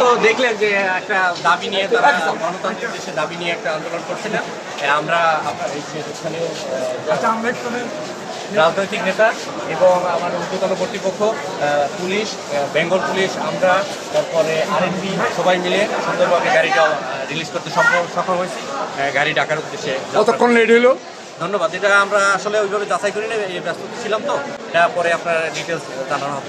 তো দেখলেন যে একটা দাবি নিয়ে তারা গণতান্ত্রিক দেশে দাবি নিয়ে একটা আন্দোলন করছিলেন আমরা আপনার এই স্থানীয় আচ্ছা, রাজনৈতিক নেতা এবং আমার ঊর্ধ্বতন কর্তৃপক্ষ পুলিশ বেঙ্গল পুলিশ আমরা তারপরে আরএনবি সবাই মিলে সুন্দরভাবে গাড়িটা রিলিজ করতে সফল সফল হয়েছি। গাড়ি ডাকার উদ্দেশ্যে কতক্ষণ লেট হলো ধন্যবাদ। এটা আমরা আসলে ওইভাবে যাচাই করি না এই ব্যস্ত ছিলাম তো। এটা পরে আপনার ডিটেলস জানানো হবে।